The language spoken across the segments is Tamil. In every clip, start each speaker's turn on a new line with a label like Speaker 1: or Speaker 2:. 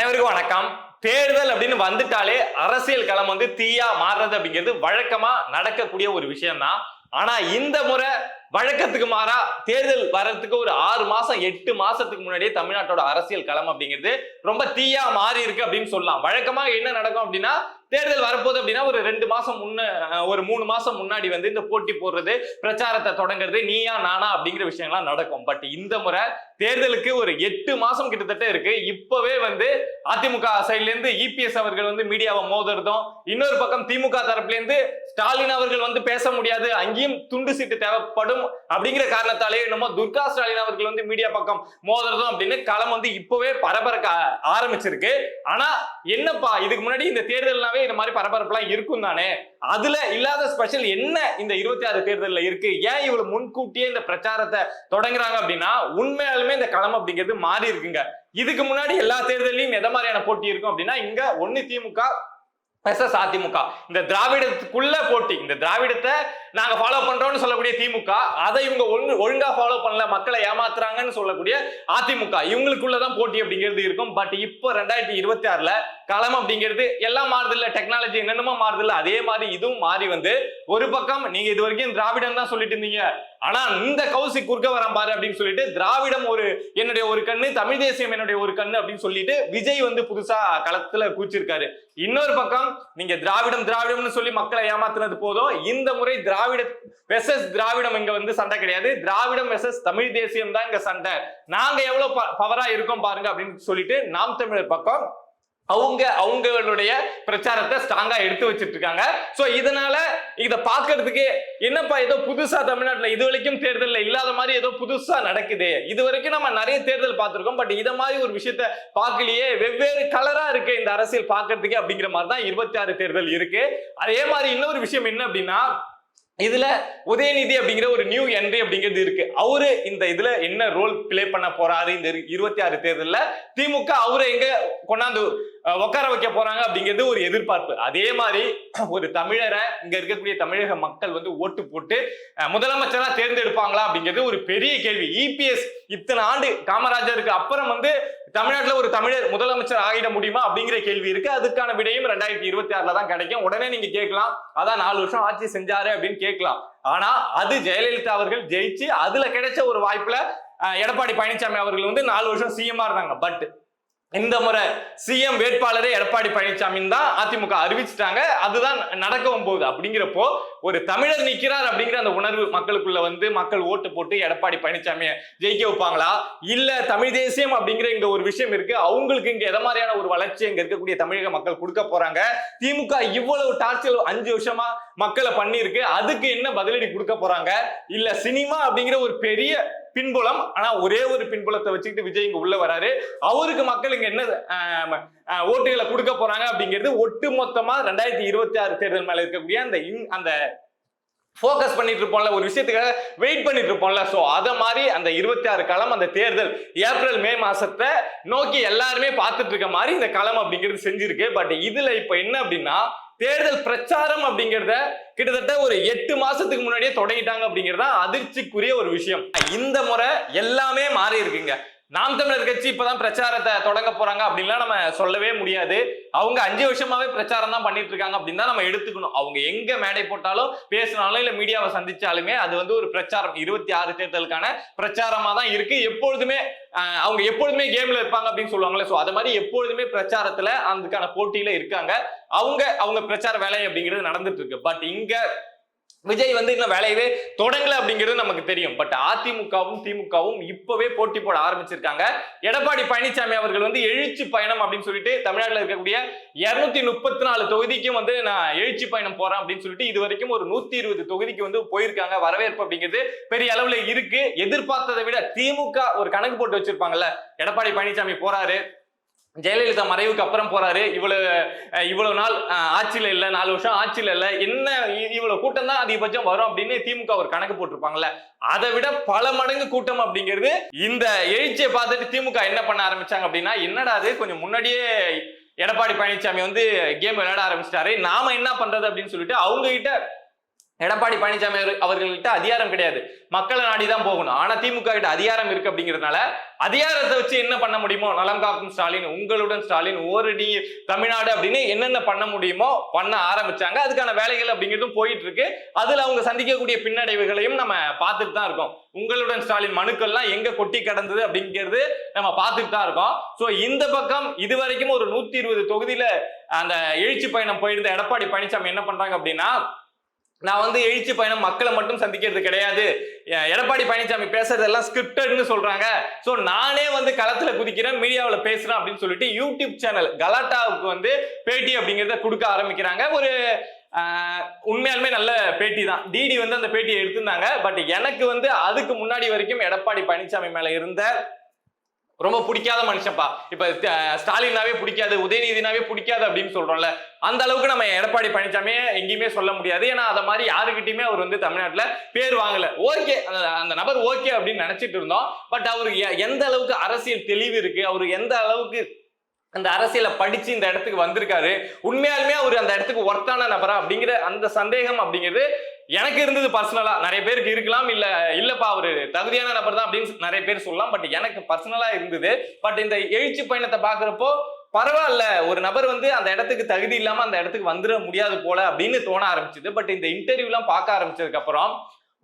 Speaker 1: அனைவருக்கும் வணக்கம். தேர்தல் அப்படின்னு வந்துட்டாலே அரசியல் களம் வந்து தீயா மாறுறது அப்படிங்கிறது வழக்கமா நடக்கக்கூடிய ஒரு விஷயம் தான் ஆனா இந்த முறை வழக்கத்துக்கு மாறா தேர்தல் வர்றதுக்கு ஒரு ஆறு மாசம் எட்டு மாசத்துக்கு முன்னாடியே தமிழ்நாட்டோட அரசியல் களம் அப்படிங்கிறது ரொம்ப தீயா மாறி இருக்கு அப்படின்னு சொல்லலாம். வழக்கமா என்ன நடக்கும் அப்படின்னா தேர்தல் வரப்போகுது அப்படின்னா ஒரு ரெண்டு மாசம் முன்ன ஒரு மூணு மாசம் முன்னாடி வந்து இந்த போட்டி போடுறது பிரச்சாரத்தை தொடங்குறது நீயா நானா அப்படிங்கிற விஷயங்கள்லாம் நடக்கும். பட் இந்த முறை தேர்தலுக்கு ஒரு எட்டு மாசம் கிட்டத்தட்ட இருக்கு. இப்பவே வந்து அதிமுக சைட்ல இருந்து இபிஎஸ் அவர்கள் வந்து மீடியாவை மோதுறதும் இன்னொரு பக்கம் திமுக தரப்புல இருந்து ஸ்டாலின் அவர்கள் வந்து பேச முடியாது அங்கேயும் துண்டு சீட்டு தேவைப்படும் அப்படிங்கிற காரணத்தாலே என்னமோ துர்கா ஸ்டாலின் அவர்கள் வந்து மீடியா பக்கம் மோதுறதும் அப்படின்னு களம் வந்து இப்பவே பரபரக்க ஆரம்பிச்சிருக்கு. ஆனா என்னப்பா இதுக்கு முன்னாடி இந்த தேர்தல்னாவே இந்த மாதிரி பரபரப்புலாம் இருக்கும் தானே? அதுல இல்லாத ஸ்பெஷல் என்ன இந்த இருபத்தி ஆறு தேர்தல்ல இருக்கு? ஏன் இவ்வளவு முன்கூட்டியே இந்த பிரச்சாரத்தை தொடங்குறாங்க அப்படின்னா உண்மையாலுமே இந்த களம் அப்படிங்கிறது மாறி இருக்குங்க. இதுக்கு முன்னாடி எல்லா தேர்தலையும் எந்த மாதிரியான போட்டி இருக்கும் அப்படின்னா இங்க ஒன்னு திமுக பெசஸ் அதிமுக. இந்த திராவிடத்துக்குள்ள போட்டி இந்த திராவிடத்தை நாங்க ஃபாலோ பண்றோம்னு சொல்லக்கூடிய திமுக அதை இவங்க ஒழுங்கு ஒழுங்கா ஃபாலோ பண்ணல மக்களை ஏமாத்துறாங்கன்னு சொல்லக்கூடிய அதிமுக. இவங்களுக்குள்ளதான் போட்டி அப்படிங்கிறது இருக்கும். பட் இப்போ ரெண்டாயிரத்தி இருபத்தி ஆறுல களம் அப்படிங்கிறது எல்லாம் மாறுதில்ல டெக்னாலஜி என்னென்னமோ மாறுதில்ல அதே மாதிரி இதுவும் மாறி வந்து ஒரு பக்கம் நீங்க இது வரைக்கும் திராவிடம் தான் சொல்லிட்டு இருந்தீங்க. ஆனா இந்த கௌசி குறுக்க வரான் பாரு அப்படின்னு சொல்லிட்டு திராவிடம் ஒரு என்னுடைய ஒரு கண்ணு தமிழ் தேசியம் என்னுடைய ஒரு கண்ணு அப்படின்னு சொல்லிட்டு விஜய் வந்து புதுசா களத்துல கூச்சிருக்காரு இன்னொரு பக்கம் நீங்க திராவிடம் திராவிடம்னு சொல்லி மக்களை ஏமாத்துனது போதும். இந்த முறை திராவிட வெசஸ் திராவிடம் இங்க வந்து சண்டை கிடையாது. திராவிடம் வெசஸ் தமிழ் தேசியம் தான் இங்க சண்டை. நாங்க எவ்வளவு பவரா இருக்கோம் பாருங்க அப்படின்னு சொல்லிட்டு நாம் தமிழர் பக்கம் அவங்க அவங்களுடைய பிரச்சாரத்தை ஸ்ட்ராங்கா எடுத்து வச்சிட்டு இருக்காங்க சோ இதனால இதை பாக்குறதுக்கு என்னப்பா ஏதோ புதுசா தமிழ்நாட்டில் இது வரைக்கும் தேர்தலில் இல்லாத மாதிரி ஏதோ புதுசா நடக்குது. இது வரைக்கும் நம்ம நிறைய தேர்தல் பார்த்துருக்கோம் பட் இதை மாதிரி ஒரு விஷயத்த பார்க்கலையே வெவ்வேறு கலரா இருக்கு இந்த அரசியல் பார்க்கிறதுக்கு அப்படிங்கிற மாதிரி தான் இருபத்தி ஆறு தேர்தல் இருக்கு. அதே மாதிரி இன்னொரு விஷயம் என்ன அப்படின்னா இதுல உதயநிதி அப்படிங்கிற ஒரு நியூ என்ட்ரி அப்படிங்கிறது இருக்கு. அவரு இந்த இதுல என்ன ரோல் பிளே பண்ண போறாரு? இந்த இருபத்தி ஆறு தேர்தலில். திமுக அவரை எங்க கொண்டாந்து உட்கார வைக்க போறாங்க அப்படிங்கிறது ஒரு எதிர்பார்ப்பு. அதே மாதிரி ஒரு தமிழரை இங்க இருக்கக்கூடிய தமிழக மக்கள் வந்து ஓட்டு போட்டு முதலமைச்சரா தேர்ந்தெடுப்பாங்களா அப்படிங்கிறது ஒரு பெரிய கேள்வி. இபிஎஸ் இத்தனை ஆண்டு காமராஜருக்கு அப்புறம் வந்து தமிழ்நாட்டில் ஒரு தமிழர் முதலமைச்சர் ஆகிட முடியுமா அப்படிங்கிற கேள்வி இருக்கு. அதுக்கான விடையும் ரெண்டாயிரத்தி இருபத்தி ஆறுல தான் கிடைக்கும். உடனே நீங்க கேட்கலாம். அதான் நாலு வருஷம் ஆட்சி செஞ்சாரு அப்படின்னு கேட்கலாம். ஆனா அது ஜெயலலிதா அவர்கள் ஜெயிச்சு அதுல கிடைச்ச ஒரு வாய்ப்புல எடப்பாடி பழனிசாமி அவர்கள் வந்து நாலு வருஷம் சிஎம்ஆ இருந்தாங்க. பட் இந்த முறை சிஎம் வேட்பாளரே எடப்பாடி பழனிசாமின்னு தான் அதிமுக அறிவிச்சிட்டாங்க. அதுதான் நடக்கவும் போகுது. அப்படிங்கிறப்போ ஒரு தமிழர் நிக்கிறார் அப்படிங்கிற அந்த உணர்வு மக்களுக்குள்ள வந்து மக்கள் ஓட்டு போட்டு எடப்பாடி பழனிசாமியை ஜெயிக்க வைப்பாங்களா? இல்ல தமிழ் தேசியம் அப்படிங்கிற இங்க ஒரு விஷயம் இருக்கு. அவங்களுக்கு இங்க எத மாதிரியான ஒரு வளர்ச்சி இங்க இருக்கக்கூடிய தமிழக மக்கள் கொடுக்க போறாங்க? திமுக இவ்வளவு டார்ச்சர் அஞ்சு வருஷமா மக்களை பண்ணியிருக்கு. அதுக்கு என்ன பதிலடி கொடுக்க போறாங்க? இல்ல சினிமா அப்படிங்கிற ஒரு பெரிய பின்புலம். ஆனா ஒரே ஒரு பின்புலத்தை வச்சுக்கிட்டு விஜய் இங்க உள்ள வராரு. அவருக்கு மக்கள் இங்க என்ன ஓட்டுகளை கொடுக்க போறாங்க அப்படிங்கிறது ஒட்டு மொத்தமா ரெண்டாயிரத்தி இருபத்தி ஆறு தேர்தல் மேல இருக்கக்கூடிய அந்த அந்த ஃபோக்கஸ் பண்ணிட்டு இருப்போம்ல ஒரு விஷயத்துக்காக வெயிட் பண்ணிட்டு இருப்போம்ல. ஸோ அதை மாதிரி அந்த இருபத்தி ஆறு களம் அந்த தேர்தல் ஏப்ரல் மே மாசத்தை நோக்கி எல்லாருமே பார்த்துட்டு இருக்க மாதிரி இந்த களம் அப்படிங்கிறது செஞ்சிருக்கு. பட் இதுல இப்போ என்ன அப்படின்னா தேர்தல் பிரச்சாரம் அப்படிங்கிறத கிட்டத்தட்ட ஒரு எட்டு மாசத்துக்கு முன்னாடியே தொடங்கிட்டாங்க அப்படிங்கிறது தான் அதிர்ச்சிக்குரிய ஒரு விஷயம். இந்த முறை எல்லாமே மாறி இருக்குங்க நாம் தமிழர் கட்சி இப்பதான் பிரச்சாரத்தை தொடங்க போறாங்க அப்படின்லாம் நம்ம சொல்லவே முடியாது. அவங்க அஞ்சு வருஷமாவே பிரச்சாரம் தான் பண்ணிட்டு இருக்காங்க அப்படின்னு தான் நம்ம எடுத்துக்கணும். அவங்க எங்க மேடை போட்டாலும் பேசினாலும் இல்ல மீடியாவை சந்திச்சாலுமே அது வந்து ஒரு பிரச்சாரம். இருபத்தி ஆறு தேர்தலுக்கான பிரச்சாரமா தான் இருக்கு. எப்பொழுதுமே அவங்க எப்பொழுதுமே கேம்ல இருப்பாங்க அப்படின்னு சொல்லுவாங்களே ஸோ அது மாதிரி எப்பொழுதுமே பிரச்சாரத்துல அதுக்கான போட்டியில இருக்காங்க. அவங்க அவங்க பிரச்சார வேலை அப்படிங்கிறது நடந்துட்டு இருக்கு. பட் இங்க விஜய் வந்து இன்னும் வேலையவே தொடங்கல அப்படிங்கிறது நமக்கு தெரியும். பட் அதிமுகவும் திமுகவும் இப்பவே போட்டி போட ஆரம்பிச்சிருக்காங்க. எடப்பாடி பழனிசாமி அவர்கள் வந்து எழுச்சி பயணம் அப்படின்னு சொல்லிட்டு தமிழ்நாட்டில் இருக்கக்கூடிய இருநூத்தி முப்பத்தி நாலு தொகுதிக்கும் வந்து நான் எழுச்சி பயணம் போறேன் அப்படின்னு சொல்லிட்டு இது வரைக்கும் ஒரு நூத்தி இருபது தொகுதிக்கு வந்து போயிருக்காங்க. வரவேற்பு அப்படிங்கிறது பெரிய அளவுல இருக்கு. எதிர்பார்த்ததை விட திமுக ஒரு கணக்கு போட்டு வச்சிருப்பாங்கல்ல. எடப்பாடி பழனிசாமி போறாரு. ஜெயலலிதா மறைவுக்கு அப்புறம் போறாரு. இவ்வளவு இவ்வளவு நாள் ஆட்சியில் இல்லை நாலு வருஷம் ஆட்சியில் இல்லை. என்ன இவ்வளவு கூட்டம் தான் அதிகபட்சம் வரும் அப்படின்னு திமுக ஒரு கணக்கு போட்டிருப்பாங்கல்ல. அதை விட பல மடங்கு கூட்டம் அப்படிங்கிறது இந்த எழுச்சியை பார்த்துட்டு திமுக என்ன பண்ண ஆரம்பிச்சாங்க அப்படின்னா என்னடா அது கொஞ்சம் முன்னாடியே எடப்பாடி பழனிசாமி வந்து கேம் விளையாட ஆரம்பிச்சிட்டாரு. நாம என்ன பண்றது அப்படின்னு சொல்லிட்டு அவங்க கிட்ட எடப்பாடி பழனிசாமி அவர்- அவர்கள்கிட்ட அதிகாரம் கிடையாது. மக்களை நாடி தான் போகணும். ஆனா திமுக கிட்ட அதிகாரம் இருக்கு அப்படிங்கிறதுனால அதிகாரத்தை வச்சு என்ன பண்ண முடியுமோ நலம் காக்கும் ஸ்டாலின் உங்களுடன் ஸ்டாலின் ஓரடி தமிழ்நாடு அப்படின்னு என்னென்ன பண்ண முடியுமோ பண்ண ஆரம்பிச்சாங்க. அதுக்கான வேலைகள் அப்படிங்கிறதும் போயிட்டு இருக்கு அதுல அவங்க சந்திக்கக்கூடிய பின்னடைவுகளையும் நம்ம பார்த்துட்டு தான் இருக்கோம். உங்களுடன் ஸ்டாலின் மனுக்கள்லாம் எங்க கொட்டி கடந்தது அப்படிங்கிறது நம்ம பார்த்துட்டு தான் இருக்கோம். ஸோ இந்த பக்கம் இது வரைக்கும் ஒரு நூத்தி இருபது தொகுதியில அந்த எழுச்சி பயணம் போயிருந்த எடப்பாடி பழனிசாமி என்ன பண்றாங்க அப்படின்னா நான் வந்து எழுச்சி பயணம் மக்களை மட்டும் சந்திக்கிறது கிடையாது. எ- எடப்பாடி பழனிசாமி பேசுறதெல்லாம் ஸ்கிரிப்டட்னு சொல்றாங்க. ஸோ நானே வந்து களத்துல குதிக்கிறேன் மீடியாவில் பேசுறேன் அப்படின்னு சொல்லிட்டு யூடியூப் சேனல் கலாட்டாவுக்கு வந்து பேட்டி அப்படிங்கிறத கொடுக்க ஆரம்பிக்கிறாங்க. ஒரு உண்மையாலுமே நல்ல பேட்டி தான். டிடி வந்து அந்த பேட்டியை எடுத்திருந்தாங்க. பட் எனக்கு வந்து அதுக்கு முன்னாடி வரைக்கும் எடப்பாடி பழனிசாமி மேல இருந்த ரொம்ப பிடிக்காத மனுஷன்ப்பா. இப்ப ஸ்டாலின்னாவே ஸ்டாலினாவே பிடிக்காது உதயநிதினாவே பிடிக்காது அப்படின்னு சொல்றோம்ல அந்த அளவுக்கு நம்ம எடப்பாடி பழனிசாமியை எங்கேயுமே சொல்ல முடியாது. ஏன்னா அத மாதிரி யாருக்கிட்டயுமே அவர் வந்து தமிழ்நாட்டுல பேர் வாங்கல. ஓகே அந்த நபர் ஓகே அப்படின்னு நினைச்சிட்டு இருந்தோம். பட் அவரு எ- எந்த அளவுக்கு அரசியல் தெளிவு இருக்கு அவரு எந்த அளவுக்கு அந்த அரசியலை படிச்சு இந்த இடத்துக்கு வந்திருக்காரு உண்மையாலுமே அவர் அந்த இடத்துக்கு ஒர்த்தான நபரா அப்படிங்கிற அந்த சந்தேகம் அப்படிங்கிறது எனக்கு இருந்தது பர்சனலா நிறைய பேருக்கு இருக்கலாம் இல்ல இல்லப்பா அவரு தகுதியான நபர் தான் அப்படின்னு நிறைய பேர் சொல்லலாம். பட் எனக்கு பர்சனலா இருந்தது. பட் இந்த எழுச்சி பயணத்தை பாக்குறப்போ பரவாயில்ல ஒரு நபர் வந்து அந்த இடத்துக்கு தகுதி இல்லாம அந்த இடத்துக்கு வந்துட முடியாது போல அப்படின்னு தோண ஆரம்பிச்சது. பட் இந்த இன்டர்வியூலாம் பார்க்க ஆரம்பிச்சதுக்கு அப்புறம்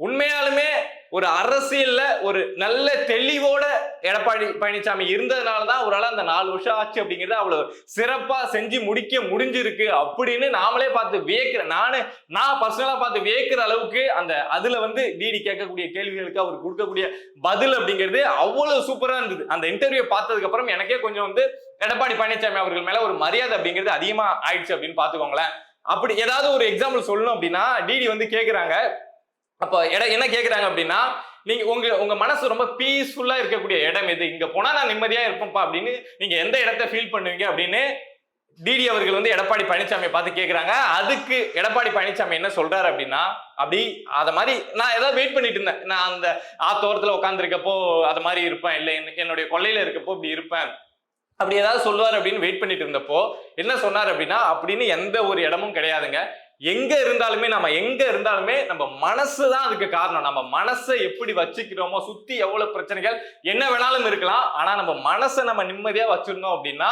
Speaker 1: உண்மையாலுமே ஒரு அரசியல்ல ஒரு நல்ல தெளிவோட எடப்பாடி பழனிசாமி இருந்ததுனால தான் அவரால் அந்த நாலு வருஷம் ஆச்சு அப்படிங்கறத அவ்வளவு சிறப்பா செஞ்சு முடிக்க முடிஞ்சிருக்கு அப்படின்னு நாமளே பார்த்து வியக்கிற நானு நான் பர்சனலா பார்த்து வியக்கிற அளவுக்கு அந்த அதுல வந்து டிடி கேட்கக்கூடிய கேள்விகளுக்கு அவர் கொடுக்கக்கூடிய பதில் அப்படிங்கிறது அவ்வளவு சூப்பரா இருந்தது. அந்த இன்டர்வியூ பார்த்ததுக்கு அப்புறம் எனக்கே கொஞ்சம் வந்து எடப்பாடி பழனிசாமி அவர்கள் மேல ஒரு மரியாதை அப்படிங்கிறது அதிகமா ஆயிடுச்சு அப்படின்னு பாத்துக்கோங்களேன் அப்படி ஏதாவது ஒரு எக்ஸாம்பிள் சொல்லணும் அப்படின்னா டிடி வந்து கேக்குறாங்க அப்போ இடம் என்ன கேட்குறாங்க அப்படின்னா நீங்க உங்க உங்க மனசு ரொம்ப பீஸ்ஃபுல்லா இருக்கக்கூடிய இடம் இது இங்க போனா நான் நிம்மதியா இருப்பேன்ப்பா அப்படின்னு நீங்க எந்த இடத்த ஃபீல் பண்ணுவீங்க அப்படின்னு டிடி அவர்கள் வந்து எடப்பாடி பழனிசாமியை பார்த்து கேட்குறாங்க அதுக்கு எடப்பாடி பழனிசாமி என்ன சொல்றாரு அப்படின்னா அப்படி அதை மாதிரி நான் ஏதாவது வெயிட் பண்ணிட்டு இருந்தேன். நான் அந்த ஆத்தோரத்தில் உட்காந்துருக்கப்போ அது மாதிரி இருப்பேன். இல்லை என்னுடைய கொள்ளையில இருக்கப்போ இப்படி இருப்பேன். அப்படி ஏதாவது சொல்லுவார் அப்படின்னு வெயிட் பண்ணிட்டு இருந்தப்போ என்ன சொன்னார் அப்படின்னா அப்படின்னு எந்த ஒரு இடமும் கிடையாதுங்க. எங்க இருந்தாலுமே நம்ம எங்க இருந்தாலுமே நம்ம மனசு தான் அதுக்கு காரணம். நம்ம மனசை எப்படி வச்சுக்கிறோமோ சுத்தி எவ்வளவு பிரச்சனைகள் என்ன வேணாலும் இருக்கலாம். ஆனா நம்ம மனசை நம்ம நிம்மதியா வச்சிருந்தோம் அப்படின்னா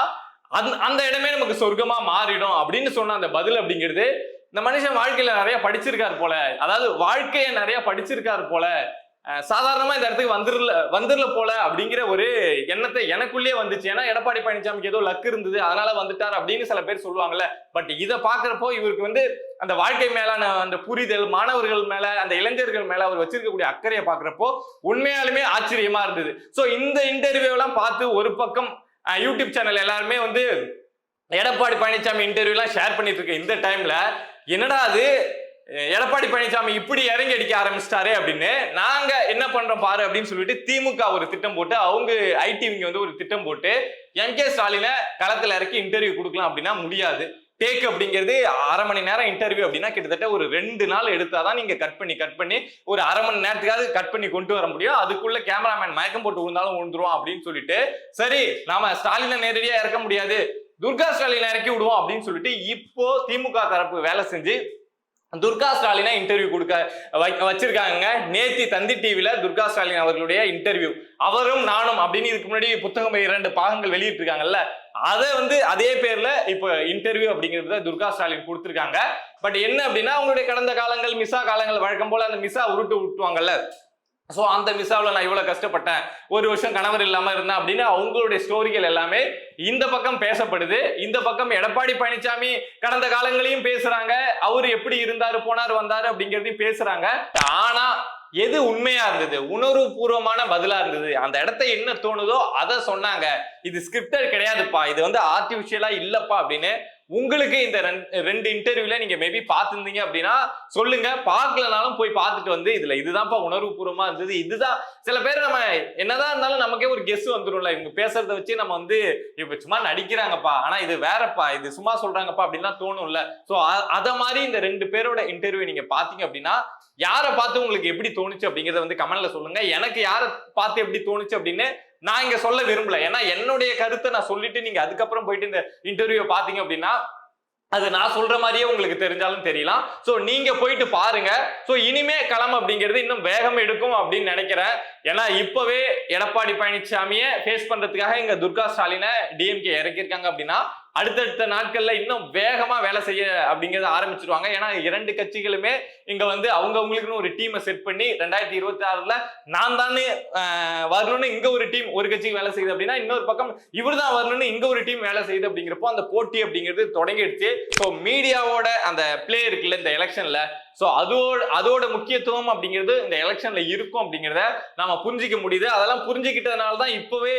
Speaker 1: அந்த அந்த இடமே நமக்கு சொர்க்கமா மாறிடும் அப்படின்னு சொன்ன அந்த பதில் அப்படிங்கிறது இந்த மனுஷன் வாழ்க்கையில நிறைய படிச்சிருக்காரு போல. அதாவது வாழ்க்கையை நிறைய படிச்சிருக்காரு போல. சாதாரணமாக சாதாரணமா இந்த இடத்துக்கு வந்துடல வந்துடல போல அப்படிங்கிற ஒரு எண்ணத்தை எனக்குள்ளேயே வந்துச்சு. ஏன்னா எடப்பாடி பழனிசாமிக்கு ஏதோ லக் இருந்தது அதனால வந்துட்டார் அப்படின்னு சில பேர் சொல்லுவாங்கல்ல. பட் இதை பாக்குறப்போ இவருக்கு வந்து அந்த வாழ்க்கை மேலான அந்த புரிதல் மாணவர்கள் மேல அந்த இளைஞர்கள் மேல அவர் வச்சிருக்கக்கூடிய அக்கறையை பாக்குறப்போ உண்மையாலுமே ஆச்சரியமா இருந்தது. சோ இந்த இன்டர்வியூ எல்லாம் பார்த்து ஒரு பக்கம் யூடியூப் சேனல் எல்லாருமே வந்து எடப்பாடி பழனிசாமி இன்டர்வியூ எல்லாம் ஷேர் பண்ணிட்டு இருக்க இந்த டைம்ல என்னடா அது? எடப்பாடி பழனிசாமி இப்படி இறங்கி அடிக்க ஆரம்பிச்சிட்டாரே அப்படின்னு நாங்க என்ன பண்றோம் பாரு அப்படின்னு சொல்லிட்டு திமுக ஒரு திட்டம் போட்டு அவங்க ஐடிவிங்க வந்து ஒரு திட்டம் போட்டு எம் கே ஸ்டாலினை களத்துல இறக்கி இன்டர்வியூ கொடுக்கலாம் அப்படின்னா முடியாது. டேக் அப்படிங்கிறது அரை மணி நேரம் இன்டர்வியூ அப்படின்னா கிட்டத்தட்ட ஒரு ரெண்டு நாள் எடுத்தாதான் நீங்க கட் பண்ணி கட் பண்ணி ஒரு அரை மணி நேரத்துக்காவது கட் பண்ணி கொண்டு வர முடியும். அதுக்குள்ள கேமராமேன் மயக்கம் போட்டு விழுந்தாலும் விழுந்துருவோம் அப்படின்னு சொல்லிட்டு சரி நாம ஸ்டாலினை நேரடியா இறக்க முடியாது. துர்கா ஸ்டாலின் இறக்கி விடுவோம் அப்படின்னு சொல்லிட்டு இப்போ திமுக தரப்பு வேலை செஞ்சு துர்கா ஸ்டாலினா இன்டர்வியூ கொடுக்க வை- வச்சிருக்காங்க நேத்தி தந்தி டிவில துர்கா ஸ்டாலின் அவர்களுடைய இன்டர்வியூ அவரும் நானும் அப்படின்னு இதுக்கு முன்னாடி புத்தகம் இரண்டு பாகங்கள் வெளியிட்டிருக்காங்கல்ல அதை வந்து அதே பேர்ல இப்போ இன்டர்வியூ அப்படிங்கிறத துர்கா ஸ்டாலின் கொடுத்துருக்காங்க. பட் என்ன அப்படின்னா அவங்களுடைய கடந்த காலங்கள் மிசா காலங்கள் வழக்கம் போல அந்த மிசா உருட்டு விட்டுவாங்கல்ல ஸோ அந்த மிசாவில் நான் இவ்வளோ கஷ்டப்பட்டேன். ஒரு வருஷம் கணவர் இல்லாமல் இருந்தேன் அப்படின்னு அவங்களுடைய ஸ்டோரிகள் எல்லாமே இந்த பக்கம் பேசப்படுது. இந்த பக்கம் எடப்பாடி பழனிசாமி கடந்த காலங்களையும் பேசுறாங்க. அவர் எப்படி இருந்தாரு போனார் வந்தாரு அப்படிங்கிறதையும் பேசுறாங்க. ஆனா எது உண்மையா இருந்தது? உணர்வு பூர்வமான பதிலா இருந்தது. அந்த இடத்த என்ன தோணுதோ அதை சொன்னாங்க. இது ஸ்கிரிப்டர் கிடையாதுப்பா. இது வந்து ஆர்டிபிஷியலா இல்லப்பா அப்படின்னு உங்களுக்கு இந்த ரெண்டு- ரெண்டு இன்டர்வியூல நீங்க மேபி பார்த்துருந்தீங்க அப்படின்னா சொல்லுங்க. பார்க்கலனாலும் போய் பார்த்துட்டு வந்து இதுல இதுதான்ப்பா உணர்வு பூர்வமா இருந்தது. இதுதான். சில பேர் நம்ம என்னதான் இருந்தாலும் நமக்கே ஒரு கெஸ் வந்துடும்ல இவங்க பேசுறத வச்சு நம்ம வந்து இப்ப சும்மா நடிக்கிறாங்கப்பா. ஆனா இது வேறப்பா. இது சும்மா சொல்றாங்கப்பா அப்படின்லாம் தோணும்ல. சோ அத மாதிரி இந்த ரெண்டு பேரோட இன்டர்வியூ நீங்க பாத்தீங்க அப்படின்னா யாரை பார்த்து உங்களுக்கு எப்படி தோணுச்சு அப்படிங்கறத வந்து கமெண்ட்ல சொல்லுங்க. எனக்கு யாரை பார்த்து எப்படி தோணுச்சு அப்படின்னு நான் இங்க சொல்ல விரும்பல. ஏன்னா என்னுடைய கருத்தை நான் சொல்லிட்டு நீங்க அதுக்கப்புறம் போயிட்டு இந்த இன்டர்வியூ பாத்தீங்க அப்படின்னா அது நான் சொல்ற மாதிரியே உங்களுக்கு தெரிஞ்சாலும் தெரியலாம். சோ நீங்க போயிட்டு பாருங்க. சோ இனிமே களம் அப்படிங்கிறது இன்னும் வேகம் எடுக்கும் அப்படின்னு நினைக்கிறேன். ஏன்னா இப்பவே எடப்பாடி பழனிசாமியை ஃபேஸ் பண்றதுக்காக இங்க துர்கா ஸ்டாலினை டிஎம்கே இறக்கியிருக்காங்க அப்படின்னா அடுத்தடுத்த நாட்கள்ல இன்னும் வேகமா வேலை செய்ய அப்படிங்கறத ஆரம்பிச்சிருவாங்க. ஏன்னா இரண்டு கட்சிகளுமே இங்க வந்து அவங்கவுங்களுக்குன்னு ஒரு டீமை செட் பண்ணி ரெண்டாயிரத்தி இருபத்தி ஆறுல நான் தானே வரணும்னு இங்க ஒரு டீம் ஒரு கட்சிக்கு வேலை செய்யுது அப்படின்னா இன்னொரு பக்கம் இவர் தான் வரணும்னு இங்க ஒரு டீம் வேலை செய்யுது அப்படிங்கிறப்போ அந்த போட்டி அப்படிங்கிறது தொடங்கிடுச்சு. ஸோ மீடியாவோட அந்த பிளே இருக்குல்ல இந்த எலெக்ஷன்ல ஸோ அதோட அதோட முக்கியத்துவம் அப்படிங்கிறது இந்த எலெக்ஷன்ல இருக்கும் அப்படிங்கிறத நாம புரிஞ்சிக்க முடியுது. அதெல்லாம் புரிஞ்சுக்கிட்டதுனால தான் இப்பவே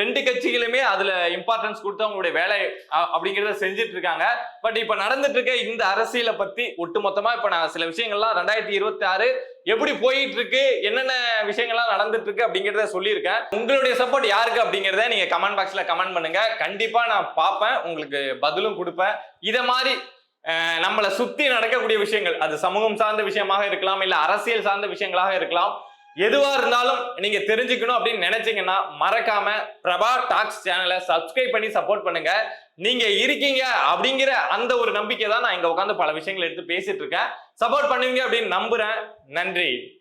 Speaker 1: ரெண்டு கட்சிகளுமே அதுல இம்பார்ட்டன்ஸ் கொடுத்து அவங்களுடைய வேலை அப்படிங்கிறத செஞ்சுட்டு இருக்காங்க பட் இப்ப நடந்துட்டு இருக்க இந்த அரசியலை பத்தி ஒட்டுமொத்தமா இப்ப நான் சில விஷயங்கள்லாம் ரெண்டாயிரத்தி இருபத்தி ஆறு எப்படி போயிட்டு இருக்கு என்னென்ன விஷயங்கள்லாம் நடந்துட்டு இருக்கு அப்படிங்கிறத சொல்லியிருக்கேன். உங்களுடைய சப்போர்ட் யாருக்கு அப்படிங்கிறத நீங்க கமெண்ட் பாக்ஸ்ல கமெண்ட் பண்ணுங்க. கண்டிப்பா நான் பார்ப்பேன். உங்களுக்கு பதிலும் கொடுப்பேன். இதை மாதிரி நம்மளை சுத்தி நடக்கக்கூடிய விஷயங்கள். அது சமூகம் சார்ந்த விஷயமாக இருக்கலாம் இல்ல அரசியல் சார்ந்த விஷயங்களாக இருக்கலாம். எதுவா இருந்தாலும் நீங்க தெரிஞ்சுக்கணும் அப்படின்னு நினைச்சீங்கன்னா மறக்காம பிரபா டாக்ஸ் சேனலை சப்ஸ்கிரைப் பண்ணி சப்போர்ட் பண்ணுங்க. நீங்க இருக்கீங்க அப்படிங்கிற அந்த ஒரு நம்பிக்கை தான் நான் இங்க உட்காந்து பல விஷயங்களை எடுத்து பேசிட்டு இருக்கேன். சப்போர்ட் பண்ணுவீங்க அப்படின்னு நம்புறேன். நன்றி.